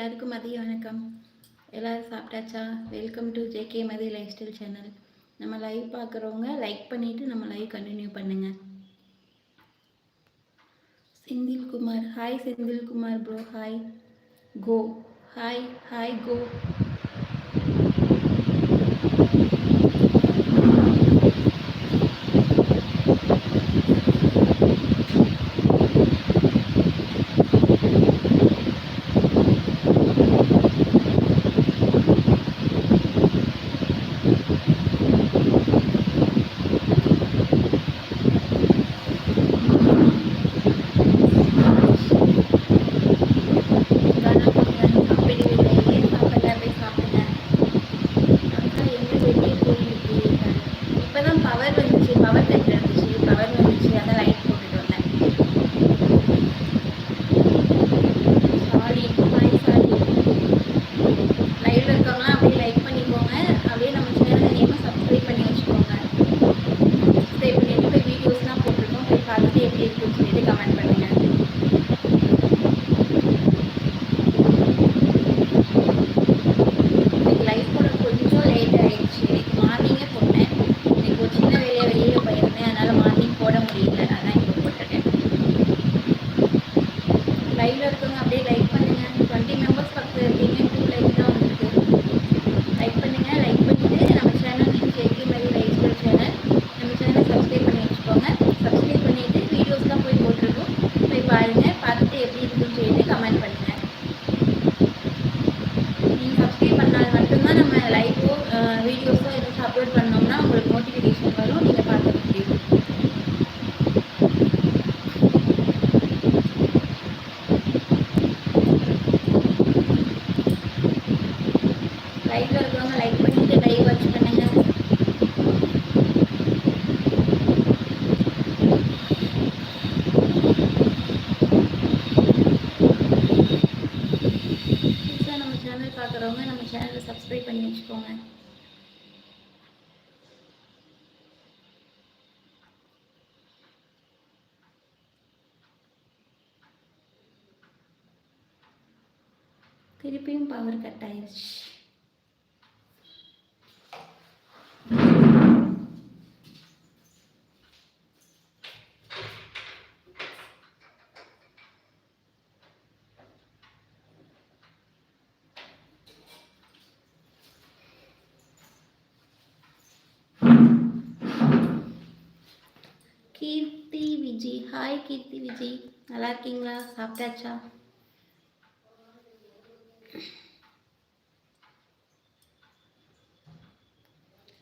எல்லாருக்கும் மதிய வணக்கம். எல்லோரும் சாப்பிட்டாச்சா? Welcome to JK Mathi lifestyle channel நம்ம லைவ் பார்க்குறவங்க லைக் பண்ணிவிட்டு நம்ம லைவ் கண்டினியூ பண்ணுங்கள் Senthilkumar hi Senthilkumar bro hi கோ ஹாய் ஹாய் கோ லைவ்ல இருக்கிறவங்க லைக் பண்ணிட்டு லைவ் வாட்ச் பண்ணுங்க. புதுசாக நம்ம சேனல் பார்க்குறவங்க நம்ம சேனலை சப்ஸ்கிரைப் பண்ணி வச்சுக்கோங்க. திருப்பியும் பவர் கட் ஆயிடுச்சு கீர்த்தி விஜய் ஹாய் கீர்த்தி விஜய். நல்லா இருக்கீங்களா? சாப்பிட்டாச்சா?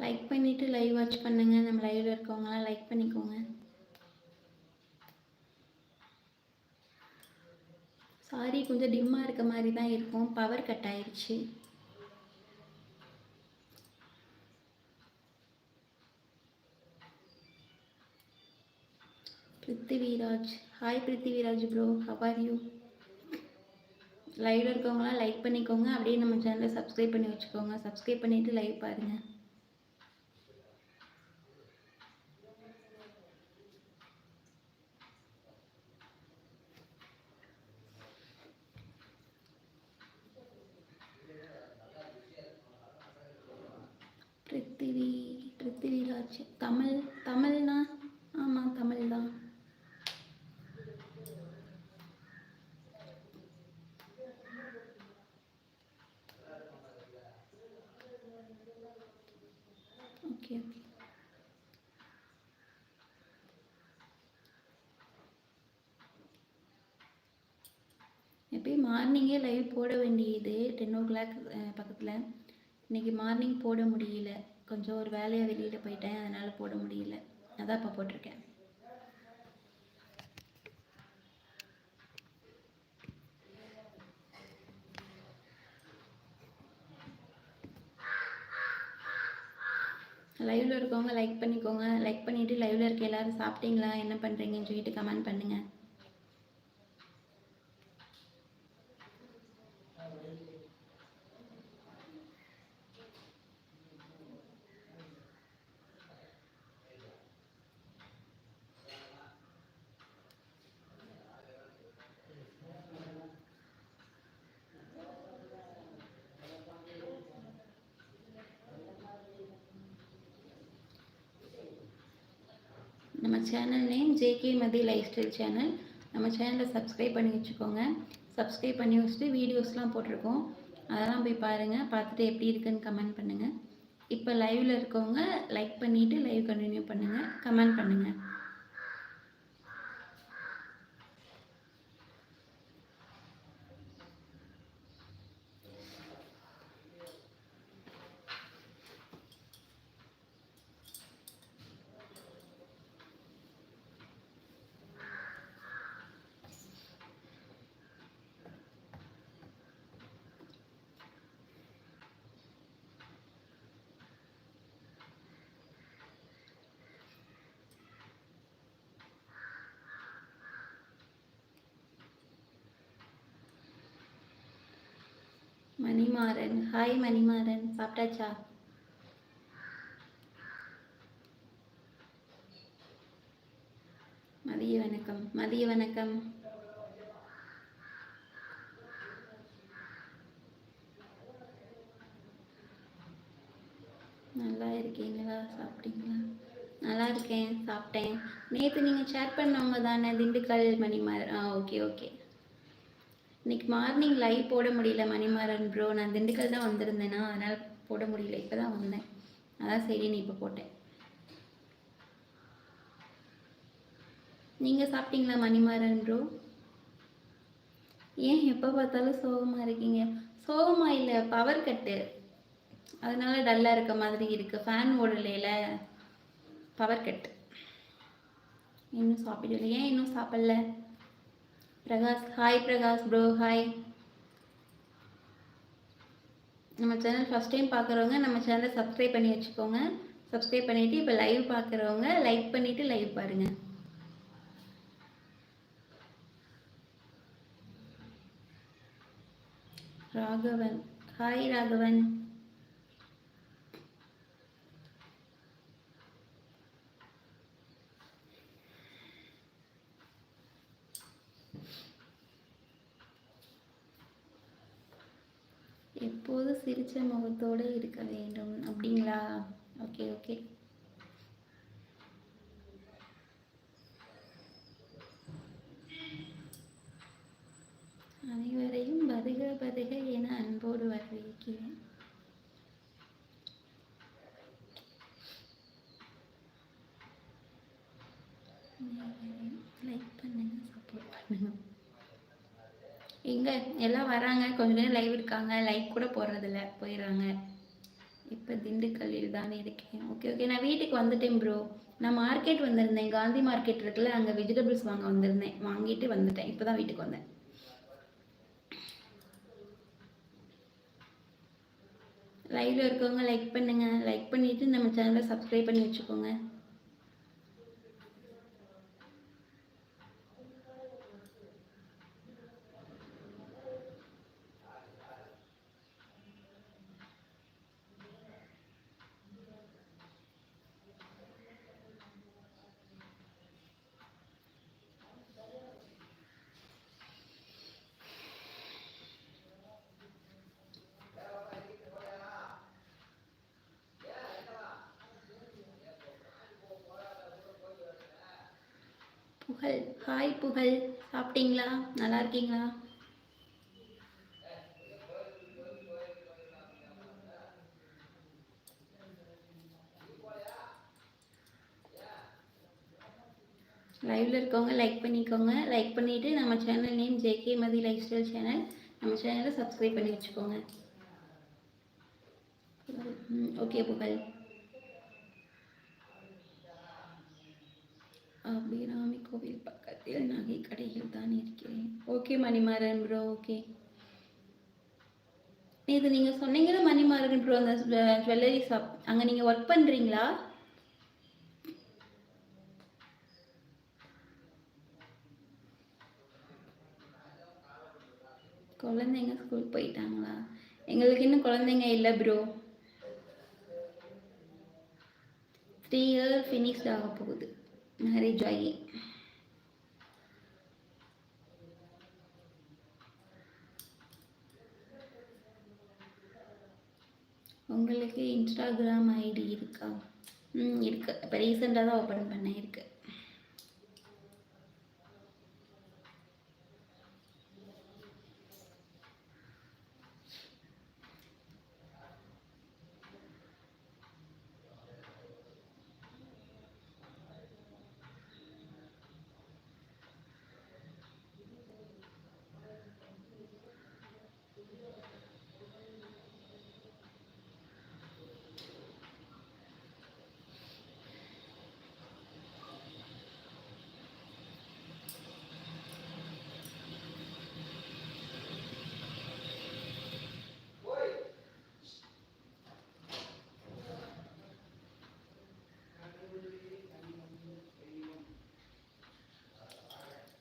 லைக் பண்ணிட்டு லைவ் வாட்ச் பண்ணுங்க. நம்ம லைவ்ல இருக்கவங்களாம் லைக் பண்ணிக்கோங்க. சாரி கொஞ்சம் டிம்மாக இருக்க மாதிரி தான் இருக்கும். பவர் கட் ஆயிடுச்சு Prithviraj. Hi Prithviraj bro how are you லைவ்ல இருக்கவங்களாம் லைக் பண்ணிக்கோங்க. அப்படியே நம்ம சேனலை சப்ஸ்கிரைப் பண்ணி வச்சுக்கோங்க. சப்ஸ்கிரைப் பண்ணிவிட்டு லைவ் பாருங்கள் பிருத்திவி பிருத்திவிராஜ் தமிழ் தமிழ்னா ஆமாம் தமிழ் தான் ஓகே ஓகே எப்பயும் மார்னிங்கே லைவ் போட வேண்டியது. டென் ஓ கிளாக் பக்கத்தில். இன்னைக்கு மார்னிங் போட முடியல. கொஞ்சம் ஒரு வேலையாக வெளியில் போயிட்டேன். அதனால் போட முடியல. அதான் இப்போ போட்டிருக்கேன். லைவ்ல இருக்கவங்க லைக் பண்ணிக்கோங்க. லைக் பண்ணிட்டு லைவ்ல இருக்க எல்லாரும் சாப்பிட்டீங்களா? என்ன பண்றீங்கன்னு சொல்லிட்டு comment channel name JK Mathi lifestyle channel நம்ம சேனலை சப்ஸ்கிரைப் பண்ணி வச்சுக்கோங்க. சப்ஸ்கிரைப் பண்ணி வச்சுட்டு வீடியோஸ்லாம் போட்டிருக்கோம். அதெல்லாம் போய் பாருங்கள் பார்த்துட்டு எப்படி இருக்குன்னு கமெண்ட் பண்ணுங்கள் இப்போ லைவில் இருக்கவங்க லைக் பண்ணிவிட்டு லைவ் கண்டினியூ பண்ணுங்கள் கமெண்ட் பண்ணுங்கள் மணிமாறன். ஹாய் மணிமாறன். சாப்பிட்டாச்சா? மதிய வணக்கம். மதிய வணக்கம். நல்லா இருக்கீங்களா? சாப்பிட்டீங்களா? நல்லா இருக்கேன். சாப்பிட்டேன். நேற்று நீங்கள் ஷேர் பண்ணவங்க தானே? திண்டுக்கல் மணிமாறன். ஆ ஓகே ஓகே இன்னைக்கு மார்னிங் லைவ் போட முடியல மணிமாறன் ப்ரோ நான் திண்டுக்கல் தான் வந்திருந்தேனா அதனால் போட முடியல. இப்போ தான் வந்தேன். அதான் சரி நீ இப்போ போட்டேன் நீங்கள் சாப்பிட்டீங்களா மணிமாறன் ப்ரோ ஏன் எப்போ பார்த்தாலும் சோகமாக இருக்கீங்க? சோகமாக இல்லை பவர் கட்டு அதனால டல்லாக இருக்க மாதிரி இருக்குது ஃபேன் ஓடலையில் பவர் கட் இன்னும் சாப்பிடல. ஏன் இன்னும் சாப்பிடல? Prakash. Hi Prakash bro hi நம்ம சேனல் ஃபஸ்ட் டைம் பார்க்குறவங்க நம்ம சேனலை சப்ஸ்கிரைப் பண்ணி வச்சுக்கோங்க. சப்ஸ்கிரைப் பண்ணிவிட்டு இப்போ லைவ் பார்க்குறவங்க லைக் பண்ணிவிட்டு லைவ் பாருங்கள் ராகவன். ஹாய் ராகவன். எப்போது சிரித்த முகத்தோடு இருக்க வேண்டும்? அப்படிங்களா? ஓகே ஓகே எங்கே எல்லாம் வராங்க. கொஞ்ச நேரம் லைவ் இருக்காங்க. லைக் கூட போடுறதில்ல போயிடுறாங்க. இப்போ திண்டுக்கல்லில் தானே இருக்கேன். ஓகே ஓகே நான் வீட்டுக்கு வந்துட்டேன் ப்ரோ நான் மார்க்கெட் வந்திருந்தேன். காந்தி மார்க்கெட் இருக்குல்ல அங்கே வெஜிடபிள்ஸ் வாங்க வந்திருந்தேன். வாங்கிட்டு வந்துட்டேன். இப்போ தான் வீட்டுக்கு வந்தேன். லைவ்ல இருக்கவங்க லைக் பண்ணுங்கள் லைக் பண்ணிவிட்டு நம்ம சேனலை சப்ஸ்கிரைப் பண்ணி வச்சுக்கோங்க. புகழ். ஹாய் புகழ். சாப்பிட்டீங்களா? நல்லா இருக்கீங்களா? லைவில் இருக்கவங்க லைக் பண்ணிக்கோங்க. லைக் பண்ணிவிட்டு நம்ம channel name JK Mathi lifestyle channel நம்ம சேனலை சப்ஸ்கிரைப் பண்ணி வச்சுக்கோங்க. ஓகே புகழ். அபிராமி கோவில் பக்கத்தில் நகை கடையில் தான் இருக்கிறேன். ஓகே மணிமாறன் ப்ரோ ஓகே இது நீங்கள் சொன்னீங்கன்னா மணிமாறன் ப்ரோ அந்த ஜுவல்லரி ஷாப் அங்கே நீங்கள் ஒர்க் பண்ணுறீங்களா குழந்தைங்க ஸ்கூல் போயிட்டாங்களா? எங்களுக்கு இன்னும் குழந்தைங்க இல்லை ப்ரோ த்ரீ இயர் ஃபினிஷ்ட் ஆக போகுது. மேரேஜ் ஆகி உங்களுக்கு இன்ஸ்டாகிராம் ஐடி இருக்கா? ம் இருக்குது இப்போ ரீசெண்டாக தான் ஓப்பன் பண்ணேன் இருக்குது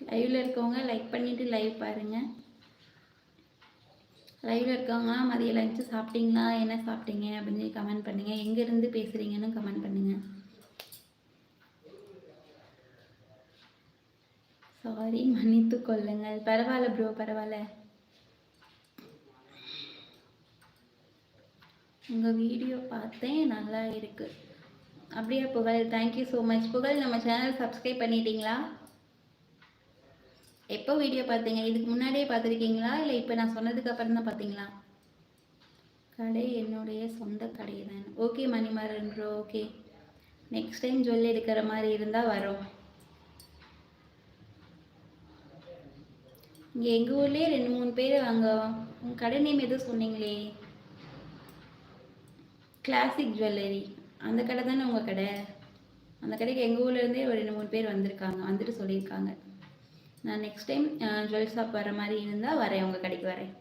லைவில் இருக்கவங்க லைக் பண்ணிவிட்டு லைவ் பாருங்கள் லைவில் இருக்கவங்க மதிய லஞ்சு சாப்பிட்டீங்களா? என்ன சாப்பிட்டீங்க? அப்படின்னு சொல்லி கமெண்ட் பண்ணுங்கள் எங்கேருந்து பேசுகிறீங்கன்னு கமெண்ட் பண்ணுங்கள் சாரி மன்னித்து கொள்ளுங்கள். பரவாயில்ல ப்ரோ பரவாயில்ல. உங்கள் வீடியோ பார்த்தேன் நல்லா இருக்குது அப்படியா புகழ்? தேங்க்யூ ஸோ மச் புகழ் நம்ம சேனல் சப்ஸ்கிரைப் பண்ணிட்டீங்களா? எப்போ வீடியோ பார்த்தீங்க இதுக்கு முன்னாடியே பார்த்துருக்கீங்களா இல்லை இப்போ நான் சொன்னதுக்கு அப்புறம் தான் பார்த்தீங்களா கடை என்னுடைய சொந்த கடை தான். Okay Manimaran bro okay next time jewel எடுக்கிற மாதிரி இருந்தால் வரோம். இங்கே எங்கள் ஊர்லேயே ரெண்டு மூணு பேர் அங்கே. உங்கள் கடை நேம் எதுவும் சொன்னீங்களே. கிளாசிக் ஜுவல்லரி அந்த கடை தானே உங்கள் கடை? அந்த கடைக்கு எங்கள் ஊர்லேருந்தே ஒரு ரெண்டு மூணு பேர் வந்திருக்காங்க. வந்துட்டு சொல்லியிருக்காங்க. நான் நெக்ஸ்ட் டைம் ஜுவல் ஷாப் வர மாதிரி இருந்தால் வரேன் உங்கள் கடைக்கு வரேன்.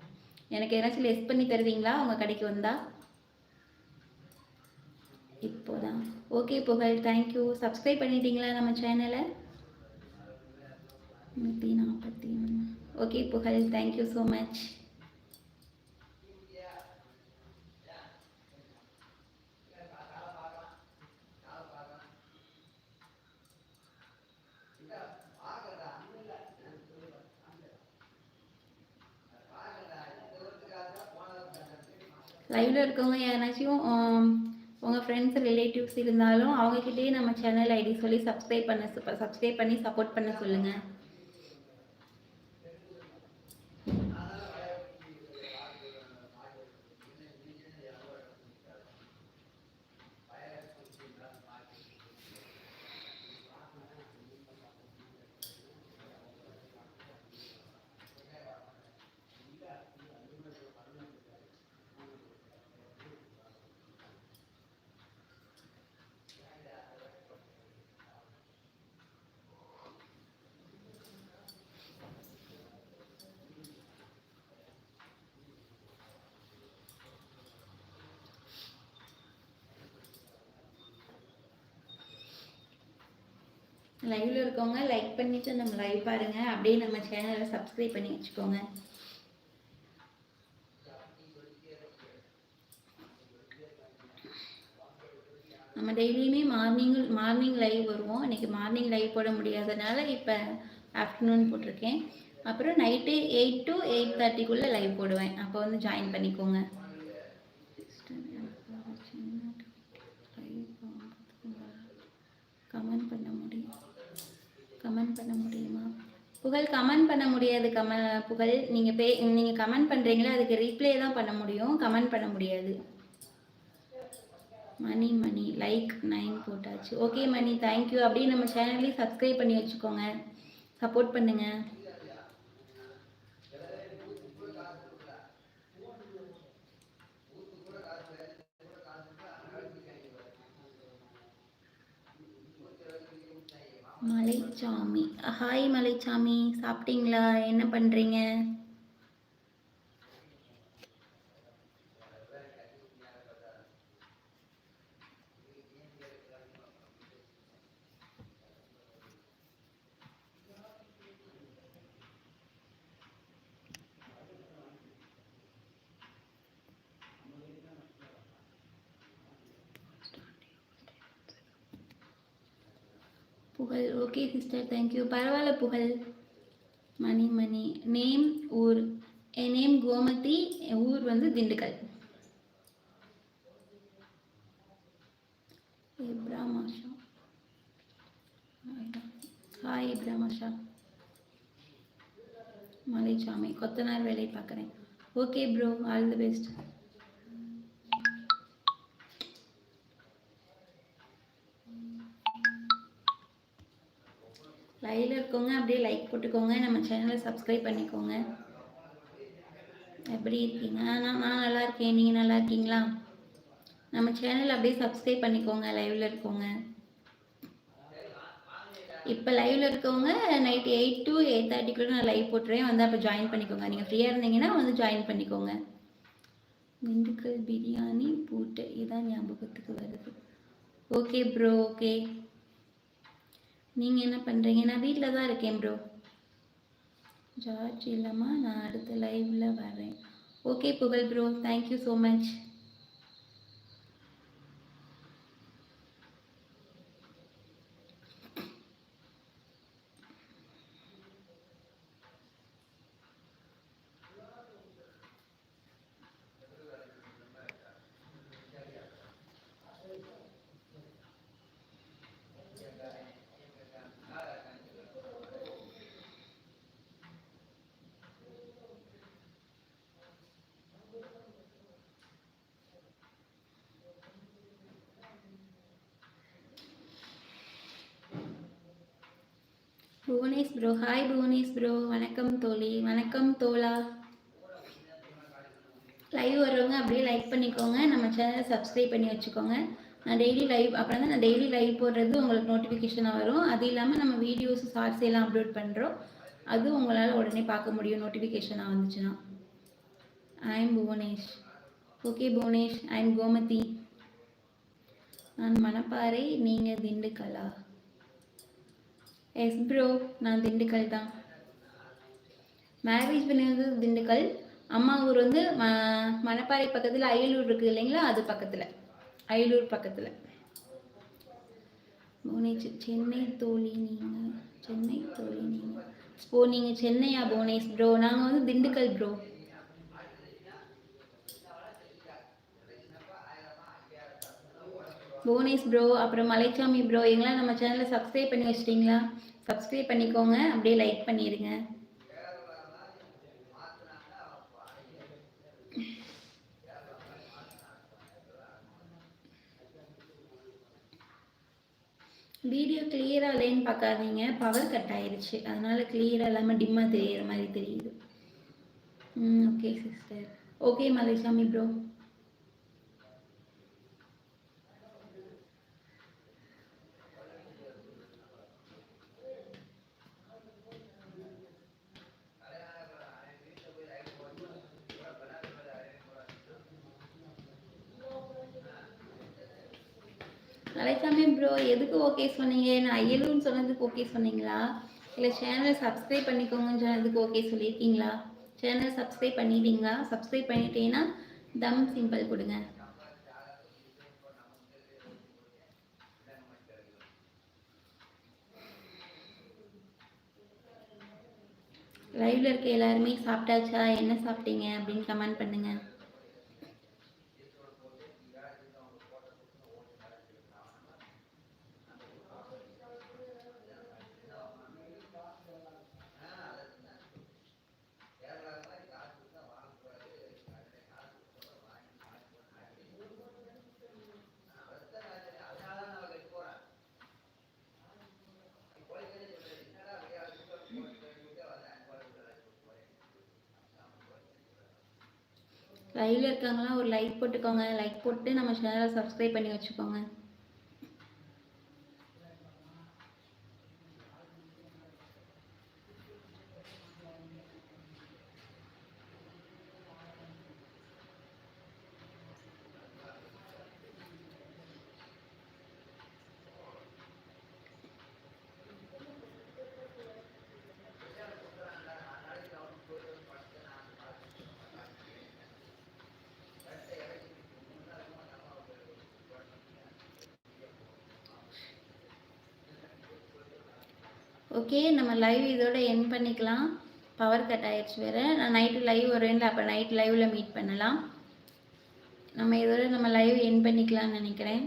எனக்கு ஏதாச்சும் லெஸ் பண்ணி தருவீங்களா? உங்கள் கடைக்கு வந்தால் இப்போதான். ஓகே புகழ். தேங்க்யூ சப்ஸ்கிரைப் பண்ணிட்டீங்களா நம்ம சேனலை நூற்றி நாற்பத்தி ஒன்று ஓகே புகழ். தேங்க்யூ ஸோ மச் லைவில் இருக்கவங்க யாராச்சும் உங்கள் ஃப்ரெண்ட்ஸ் ரிலேட்டிவ்ஸ் இருந்தாலும் அவங்கக்கிட்டேயே நம்ம சேனல் ஐடி சொல்லி சப்ஸ்கிரைப் பண்ண சப்ஸ்கிரைப் பண்ணி சப்போர்ட் பண்ண சொல்லுங்கள் லைவ்ல இருக்கவங்க லைக் பண்ணிட்டு நம்ம லைவ் பாருங்க. அப்படியே நம்ம சேனலை சப்ஸ்கிரைப் பண்ணி வச்சுக்கோங்க. நம்ம டெய்லியுமே மார்னிங் மார்னிங் லைவ் வருவோம். இன்னைக்கு மார்னிங் லைவ் போட முடியாதனால இப்போ ஆஃப்டர்நூன் போட்டிருக்கேன். அப்புறம் நைட்டு எயிட் டு எயிட் தேர்ட்டிக்குள்ளே லைவ் போடுவேன். அப்போ வந்து ஜாயின் பண்ணிக்கோங்க கமெண்ட் பண்ண முடியும் கமெண்ட் பண்ண முடியுமா புகழ் கமெண்ட் பண்ண முடியாது கம புகழ். நீங்கள் பே நீங்கள் கமெண்ட் பண்ணுறீங்களா அதுக்கு ரீப்ளே தான் பண்ண முடியும். கமெண்ட் பண்ண முடியாது. மணி மணி. லைக் நைன் போட்டாச்சு. ஓகே மணி. தேங்க்யூ அப்படியே நம்ம சேனல்லையும் சப்ஸ்கிரைப் பண்ணி வச்சுக்கோங்க. சப்போர்ட் பண்ணுங்கள் மலைச்சாமி. ஹாய் மலைச்சாமி சாப்பிட்டீங்களா? என்ன பண்ணுறீங்க புகழ். ஓகே சிஸ்டர் தேங்க்யூ பரவாயில்ல புகழ். மணி மணி. நேம் ஊர். என் நேம் கோமதி. என் ஊர் வந்து திண்டுக்கல். இப்ராமாஷா ஹாய் இப்ராமாஷா மலைச்சாமி. கொத்தனார் வேலை பார்க்குறேன். Okay bro all the best இருக்கவங்க அப்படியே லைக் போட்டுக்கோங்க நம்ம சேனலை சப்ஸ்கிரைப் பண்ணிக்கோங்க. எப்படி இருக்கீங்க? நான் நான் நல்லா இருக்கேன். நீங்கள் நல்லா இருக்கீங்களா? நம்ம சேனல் அப்படியே சப்ஸ்கிரைப் பண்ணிக்கோங்க லைவில் இருக்கவங்க இப்போ லைவில் இருக்கவங்க நைட் எயிட் டு எயிட் தேர்ட்டிக்குள்ளே நான் லைவ் போட்டுறேன். வந்து அப்போ ஜாயின் பண்ணிக்கோங்க. நீங்கள் ஃப்ரீயாக இருந்தீங்கன்னா வந்து ஜாயின் பண்ணிக்கோங்க. திண்டுக்கல் பிரியாணி பூட்டு இதான் ஞாபகத்துக்கு வருது. ஓகே ப்ரோ ஓகே நீங்கள் என்ன பண்ணுறீங்க நான் வீட்டில் தான் இருக்கேன் ப்ரோ ஜார்ஜ் இல்லைம்மா நான் அடுத்த லைவில் வரேன். Okay Pugazh bro thank you so much Bhuvanesh bro. Hi Bhuvanesh bro. வணக்கம் தோழி. வணக்கம் தோலா லைவ் வர்றவங்க அப்படியே லைக் பண்ணிக்கோங்க. நம்ம சேனலை சப்ஸ்கிரைப் பண்ணி வச்சுக்கோங்க. நான் டெய்லி லைவ் அப்புறம் தான் நான் டெய்லி லைவ் போடுறது உங்களுக்கு நோட்டிஃபிகேஷனாக வரும். அது இல்லாமல் நம்ம வீடியோஸ் ஷார்ட்ஸ் எல்லாம் அப்லோட் பண்ணுறோம் அது உங்களால் உடனே பார்க்க முடியும். நோட்டிஃபிகேஷனாக வந்துச்சுன்னா. I am Bhuvanesh. Okay Bhuvanesh. I am Gomathi. நான் மணப்பாறை. நீங்கள் திண்டுக்கலா எஸ் ப்ரோ நான் திண்டுக்கல் தான். மேரேஜ் பண்ணது திண்டுக்கல். அம்மா ஊர் வந்து ம மணப்பாறை பக்கத்தில் அயலூர் இருக்குது இல்லைங்களா? அது பக்கத்தில். அயலூர் பக்கத்தில். புவனேஷ் சென்னை தோழி நீங்கள் சென்னை தோழி நீங்கள் ஓ நீங்கள் சென்னையா புவனேஷ்? ப்ரோ நாங்கள் வந்து திண்டுக்கல் ப்ரோ புவனேஷ் ப்ரோ அப்புறம் மலைச்சாமி ப்ரோ எங்களாம் நம்ம சேனலை சப்ஸ்கிரைப் பண்ணி வச்சிட்டிங்களா? சப்ஸ்கிரைப் பண்ணிக்கோங்க அப்படியே லைக் பண்ணிடுங்க. வீடியோ கிளியராக இல்லைன்னு பார்க்காதீங்க. பவர் கட் ஆயிடுச்சு அதனால கிளியராக இல்லாமல் டிம்மாக தெரியிற மாதிரி தெரியுது. ம் okay sister okay Malaisamy bro bro எதுக்கு ஓகே சொன்னீங்க? நான் ஐயலூர்னு சொன்னதுக்கு ஓகே சொன்னீங்களா? இல்லை சேனலை சப்ஸ்கிரைப் பண்ணிக்கோங்கன்னு சொன்னதுக்கு ஓகே சொல்லியிருக்கீங்களா? சேனல் சப்ஸ்கிரைப் பண்ணிட்டீங்களா? சப்ஸ்கிரைப் பண்ணிட்டீங்கன்னா தம் சிம்பிள் கொடுங்க. லைவ்ல இருக்க எல்லாருமே சாப்பிட்டாச்சா? என்ன சாப்பிட்டீங்க? அப்படின்னு கமெண்ட் பண்ணுங்கள் லைவ்ல இருக்காங்களா ஒரு லைக் போட்டுக்கோங்க. லைக் போட்டு நம்ம சேனலை சப்ஸ்கிரைப் பண்ணி வச்சுக்கோங்க. ஓகே நம்ம லைவ் இதோட என் பண்ணிக்கலாம். பவர் கட் ஆயிடுச்சு வேறு. நான் நைட்டு லைவ் வரேன்ல அப்போ நைட் லைவில் மீட் பண்ணலாம். நம்ம இதோட நம்ம லைவ் என் பண்ணிக்கலாம்னு நினைக்கிறேன்.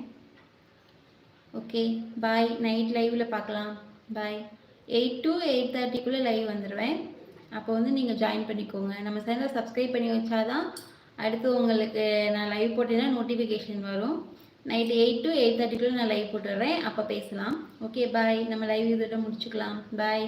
ஓகே பாய் நைட் லைவில் பார்க்கலாம். பாய் எயிட் டு எயிட் தேர்ட்டிக்குள்ளே லைவ் வந்துடுவேன் அப்போ வந்து நீங்கள் ஜாயின் பண்ணிக்கோங்க. நம்ம சேனலை சப்ஸ்கிரைப் பண்ணி வச்சாதான் அடுத்து உங்களுக்கு நான் லைவ் போட்டேன்னா நோட்டிஃபிகேஷன் வரும். நைட்டு எயிட் டு எயிட் தேர்ட்டிக்குள்ளே நான் லைவ் போட்டுடுறேன். அப்போ பேசலாம். ஓகே பாய் நம்ம லைவ் இதோட முடிச்சுக்கலாம். பாய்